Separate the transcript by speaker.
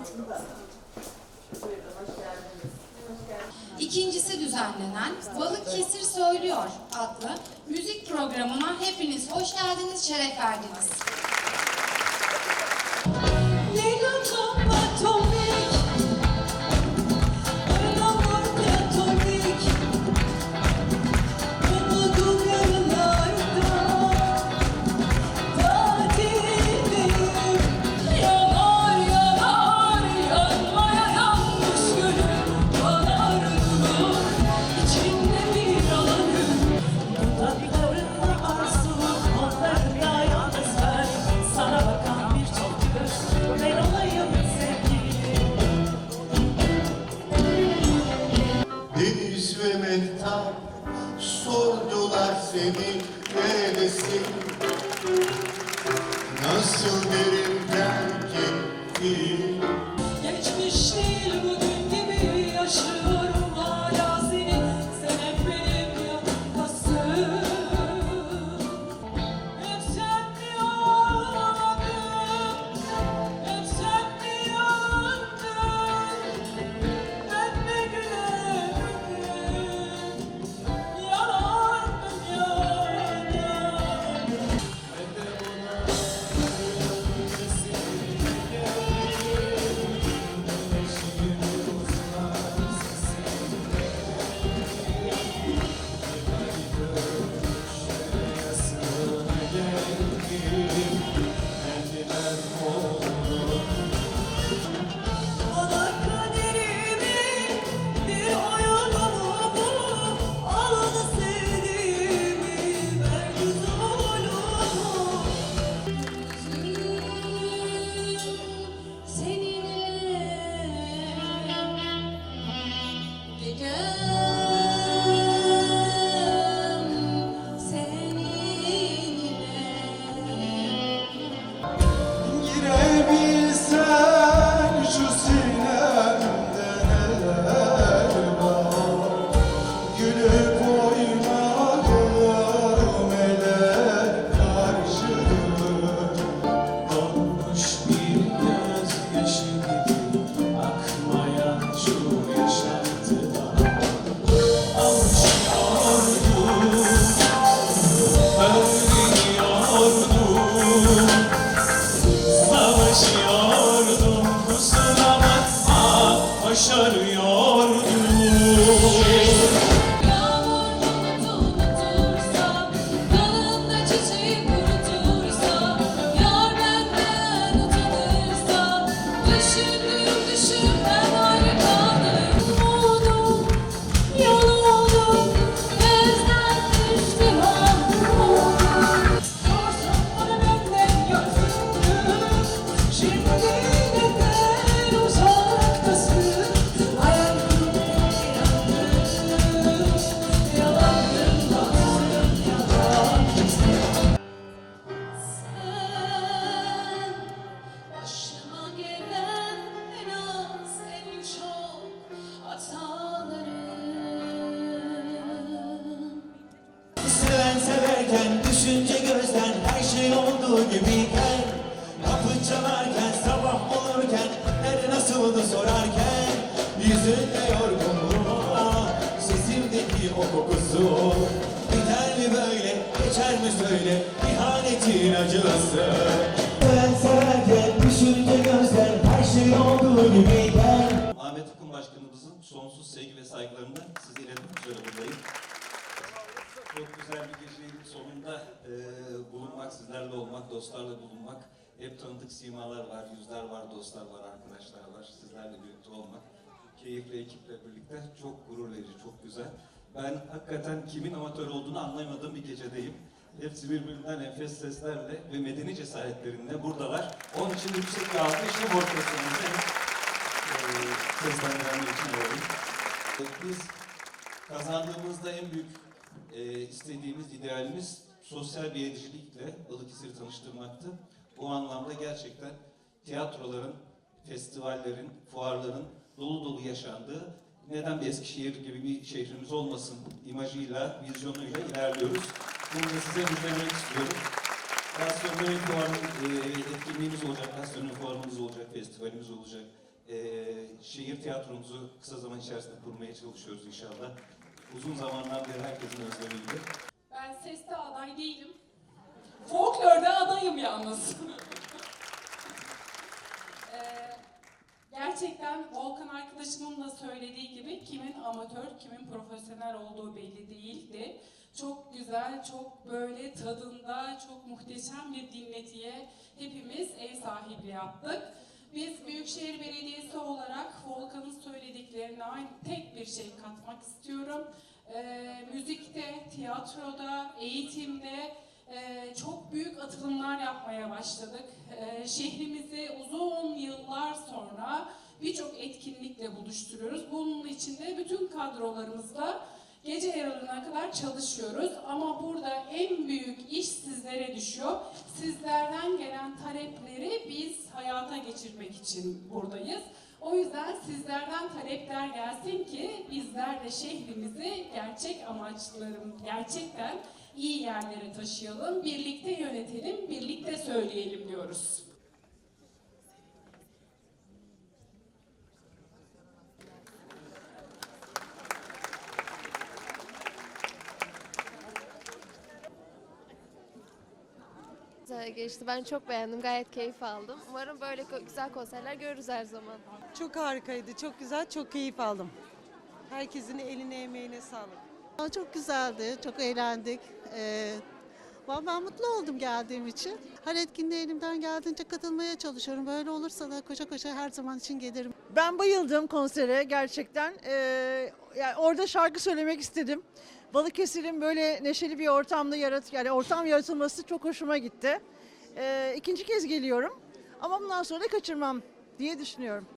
Speaker 1: altında.
Speaker 2: İkincisi düzenlenen Balıkesir Söylüyor adlı müzik programına hepiniz hoş geldiniz, şeref verdiniz.
Speaker 3: Sordular seni neredesin? Nasıl derim terk ettin?
Speaker 4: Geçmiş değil bugün gibi yaşıyorum
Speaker 5: Kapı çalarken, sabah olurken, nerede nasıldı sorarken Yüzünde yorgunluğu, sesimdeki o kokusu Biter mi böyle, geçer mi söyle, ihanetin acısı Seven severken, düşünce gözden her şey olduğu gibiyken
Speaker 6: Ahmet Akın Başkanımızın sonsuz sevgi ve saygılarını size iletmek üzere buradayım. Çok güzel bir gecenin sonunda e, bulunmak, sizlerle olmak, dostlarla bulunmak. Hep tanıdık simalar var, yüzler var, dostlar var, arkadaşlar var. Sizlerle birlikte olmak. Keyifli ekiple birlikte çok gurur verici, çok güzel. Ben hakikaten kimin amatör olduğunu anlayamadığım bir gecedeyim. Hepsi birbirinden enfes seslerle ve medeni cesaretlerinle buradalar. Onun için yüksek bir alkışla orkestramıza eee, seslendirenler için alalım. Ee, Biz kazandığımızda en büyük eee, istediğimiz idealimiz sosyal bir yetişilikle Balıkesir'i tanıştırmaktı. Bu anlamda gerçekten tiyatroların, festivallerin, fuarların dolu dolu yaşandığı neden bir Eskişehir gibi bir şehrimiz olmasın imajıyla, vizyonuyla ilerliyoruz. Bunu da size müjdelemek istiyorum. Gastronomi fuarının eee, etkinliğimiz olacak, gastronomi fuarımız olacak, festivalimiz olacak. e, şehir tiyatromuzu kısa zaman içerisinde kurmaya çalışıyoruz inşallah. Uzun zamandan beri herkesin özlemiydi.
Speaker 7: Ben seste aday değilim. Folklor'da adayım yalnız. Ee, gerçekten Volkan arkadaşımın da söylediği gibi kimin amatör, kimin profesyonel olduğu belli değildi. Çok güzel, çok böyle tadında, çok muhteşem bir dinletiye hepimiz ev sahipliği yaptık. Biz Büyükşehir Belediyesi olarak Volkan'ın söylediklerine aynı tek bir şey katmak istiyorum. Ee, müzikte, tiyatroda, eğitimde e, çok büyük atılımlar yapmaya başladık. Ee, şehrimizi uzun yıllar sonra birçok etkinlikle buluşturuyoruz. Bunun için de bütün kadrolarımızla gece yarılarına kadar çalışıyoruz. Ama burada en büyük iş sizlere düşüyor. Sizlerden gelen talepleri biz hayata geçirmek için buradayız. O yüzden sizlerden talepler gelsin ki bizler de şehrimizi gerçek amaçlarım, gerçekten iyi yerlere taşıyalım, birlikte yönetelim, birlikte söyleyelim diyoruz.
Speaker 8: Güzel geçti. Ben çok beğendim. Gayet keyif aldım. Umarım böyle güzel konserler görürüz her zaman.
Speaker 9: Çok harikaydı, çok güzel, çok keyif aldım. Herkesin eline emeğine sağlık.
Speaker 10: Çok güzeldi, çok eğlendik. Ee, ben mutlu oldum geldiğim için. Her etkinliğe elimden geldiğince katılmaya çalışıyorum. Böyle olursa da koşa koşa her zaman için gelirim.
Speaker 11: Ben bayıldım konsere gerçekten. Ee, yani orada şarkı söylemek istedim. Balıkesir'in böyle neşeli bir ortamda yarat yani ortam yaratılması çok hoşuma gitti. Ee, ikinci kez geliyorum ama bundan sonra kaçırmam diye düşünüyorum.